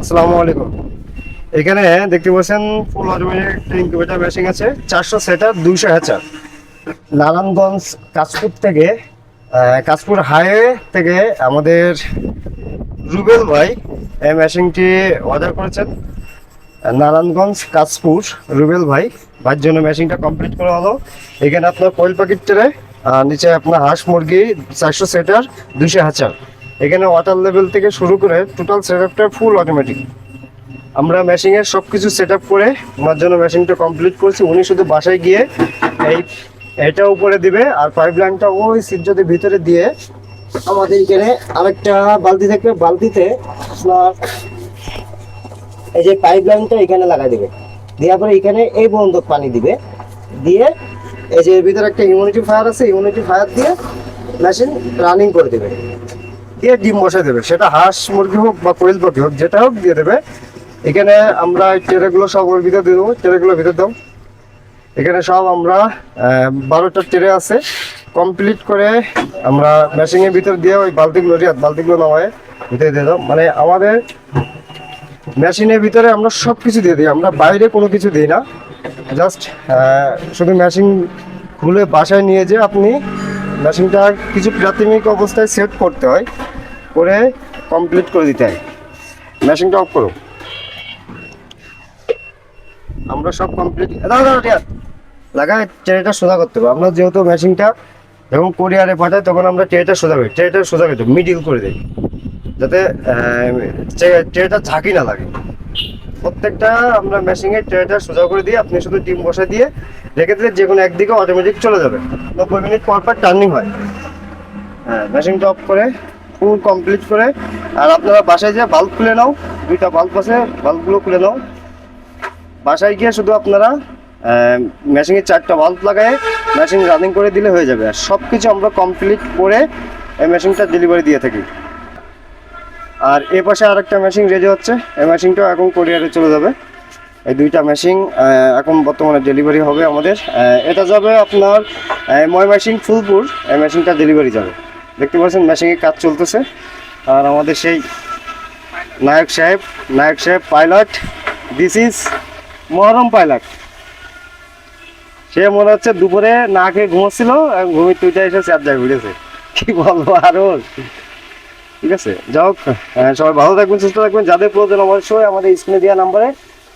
আসসালামু আলাইকুম। এখানে দেখতে পাচ্ছেন ফুল ইনকিউবেটর মেশিন আছে, চারশো সেটার দুইশো হ্যাচার নারায়ণগঞ্জ কাশপুর থেকে কাশপুর হাইওয়ে থেকে আমাদের রুবেল ভাই এই মেশিনটি অর্ডার করেছেন। নারায়ণগঞ্জ কাশপুর রুবেল ভাই, ভাইয়ের জন্য মেশিনটা কমপ্লিট করা হলো। এখানে আপনার কোয়েল প্যাকেট নিচে আপনার হাঁস মুরগি চারশো সেটার দুইশো হাজার এখানে ওয়াটার লেভেল থেকে শুরু করে টোটাল সেট আপটা ফুল অটোমেটিক আমরা মেশিনের সব কিছু সেট আপ করে ওনার জন্য মেশিনটা কমপ্লিট করছি। উনি শুধু বাসায় গিয়ে এই এটা উপরে দিবে আর পাইপ লাইনটা ওই সিট যদি ভিতরে দিয়ে আমাদের এখানে আরেকটা বালতি থাকবে। বালতিতে আপনার এই যে পাইপ লাইনটা এখানে লাগাই দিবে। দেওয়ার পরে এখানে এই বন্ধ পানি দিবে। দিয়ে এই যে ভিতরে একটা ইমিউনিটি ফায়ার আছে ইমিউনিটি ফায়ার দিয়ে মেশিন রানিং করে দেবে। দিয়ে ডিম বসে দেবে। সেটা হাঁস মুরগি হোক বা কোয়েল পাখি হোক, যেটা হোক দিয়ে দেবে। এখানে আমরা ট্রেগুলো সব ওর ভিতরে দিয়ে দেবো ট্রেগুলো ভিতরে দাও। এখানে সব আমরা বারোটা ট্রে আছে। কমপ্লিট করে আমরা মেশিনের ভিতর দিয়ে ওই বালতিগুলো, রিয়াদ বালতিগুলো নামায় ভিতরে দিয়ে দাও। মানে আমাদের মেশিনের ভিতরে আমরা সব কিছু দিয়ে দিই, আমরা বাইরে কোনো কিছু দিই না। জাস্ট শুধু মেশিন খুলে বাসায় নিয়ে যে আপনি মেশিনটা কিছু প্রাথমিক অবস্থায় সেট করতে হয়, করে কমপ্লিট করে দিতে হয়। মেশিনটা অফ করো আমরা সব কমপ্লিট লাগায় ট্রেটা সোজা করতে হবে। আমরা যেহেতু মেশিনটা যখন কোরিয়ারে পাঠাই, তখন আমরা ট্রেটা সোজা করি। ট্রেটা সোজা করতে মিডিল করে দিই। যাতে ট্রেটা ঝাঁকি না লাগে। প্রত্যেকটা আমরা মেশিনের ট্রেটা সোজা করে দিয়ে আপনি শুধু ডিম বসা দিয়ে রেখে দিলে যে কোনো একদিকে অটোমেটিক চলে যাবে। নব্বই মিনিট পর পর টার্নিং হয়। হ্যাঁ মেশিন টপ করে ফুল কমপ্লিট করে, আর আপনারা বাসায় যে বাল্ব খুলে নাও, দুইটা বাল্ব আছে বাল্বগুলো খুলে নাও। বাসায় গিয়ে শুধু আপনারা মেশিনের চারটা বাল্ব লাগায় মেশিন রানিং করে দিলে হয়ে যাবে। আর সব কিছু আমরা কমপ্লিট করে এই মেশিনটা ডেলিভারি দিয়ে থাকি। আর এ পাশে আরেকটা মেশিন রেডি হচ্ছে। এই মেশিনটাও এখন কোরিয়ারে চলে যাবে। এই দুইটা মেশিন এখন বর্তমানে ডেলিভারি হবে আমাদের। এটা যাবে আপনার ময়মেশিন ফুলপুর। এই মেশিনটা ডেলিভারি যাবে। দেখতে পাচ্ছেন মেশিনের কাজ চলতেছে। আর আমাদের সেই নায়ক সাহেব নায়ক সাহেব pilot this is Muharram pilot সে মনে হচ্ছে দুপুরে না খেয়ে ঘুমোচ্ছিল ঘুমিয়ে তুইটা এসে চার যায় ঘুরেছে কি বলব আরও? ঠিক আছে? যাই হোক সবাই ভালো থাকবেন, সুস্থ থাকবেন। যাদের প্রয়োজন অবশ্যই আমাদের স্ক্রিনে দেওয়া নাম্বারে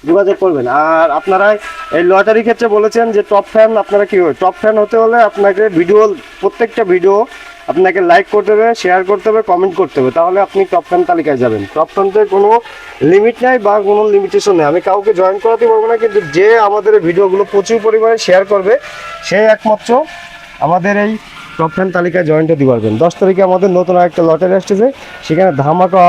যোগাযোগ করবেন। আর আপনারা এই লটারির ক্ষেত্রে বলেছেন যে টপ ফ্যান আপনারা কী হবে? টপ ফ্যান হতে হলে আপনাকে ভিডিও প্রত্যেকটা ভিডিও আপনাকে লাইক করতে হবে শেয়ার করতে হবে কমেন্ট করতে হবে। তাহলে আপনি টপ ফ্যান তালিকায় যাবেন। টপ ফ্যানতে কোনো লিমিট নাই বা কোনো লিমিটেশন নেই। আমি কাউকে জয়েন করাতে পারব না, কিন্তু যে আমাদের ভিডিওগুলো প্রচুর পরিমাণে শেয়ার করবে, সে একমাত্র আমাদের এই টপ ফ্যান তালিকায় জয়েন্টে দিতে পারবেন দশ তারিখে আমাদের নতুন একটা লটারি আসতেছে, সেখানে ধামাকা।